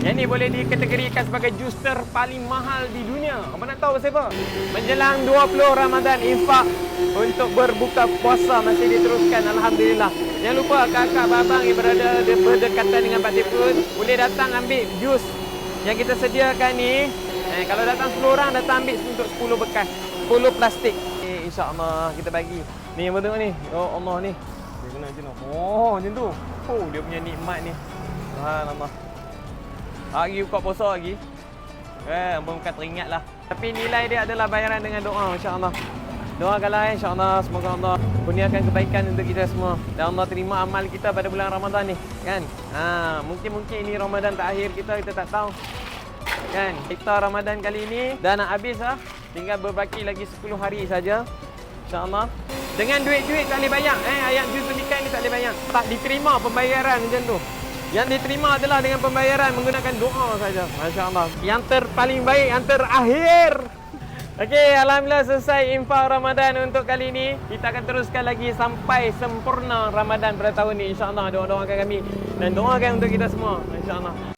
Yang ni boleh dikategorikan sebagai jus terpaling mahal di dunia. Apa nak tahu pasal apa? Menjelang 20 Ramadan infak untuk berbuka puasa masih diteruskan Alhamdulillah. Jangan lupa kakak babang yang berada di berdekatan dengan Pak Tipun boleh datang ambil jus yang kita sediakan ni. Eh, kalau datang 10 orang datang ambil untuk 10 bekas. 10 plastik. Eh, InsyaAllah kita bagi. Ni yang tengok ni. Oh Allah ni. Dia kena tu. Oh macam tu. Oh dia punya nikmat ni. Subhanallah. Hari buka puasa lagi. Eh, ampun bukan teringat lah. Tapi nilai dia adalah bayaran dengan doa insya-Allah. Doakanlah eh, insya-Allah semoga Allah kurniakan kebaikan untuk kita semua dan Allah terima amal kita pada bulan Ramadan ni, kan? Ha, mungkin-mungkin ini Ramadan terakhir kita kita tak tahu. Kan? Kita Ramadan kali ini dah nak habis lah. Tinggal berbaki lagi 10 hari saja. InsyaAllah. Dengan duit-duit tak boleh bayar. Eh, ayat juz nikah ni tak boleh bayar. Tak diterima pembayaran macam tu. Yang diterima adalah dengan pembayaran menggunakan doa saja. Masya Allah. Yang terpaling baik, yang terakhir. Okey, Alhamdulillah selesai infak Ramadan untuk kali ini. Kita akan teruskan lagi sampai sempurna Ramadan pada tahun ini. InsyaAllah doa-doakan kami. Dan doakan untuk kita semua. InsyaAllah.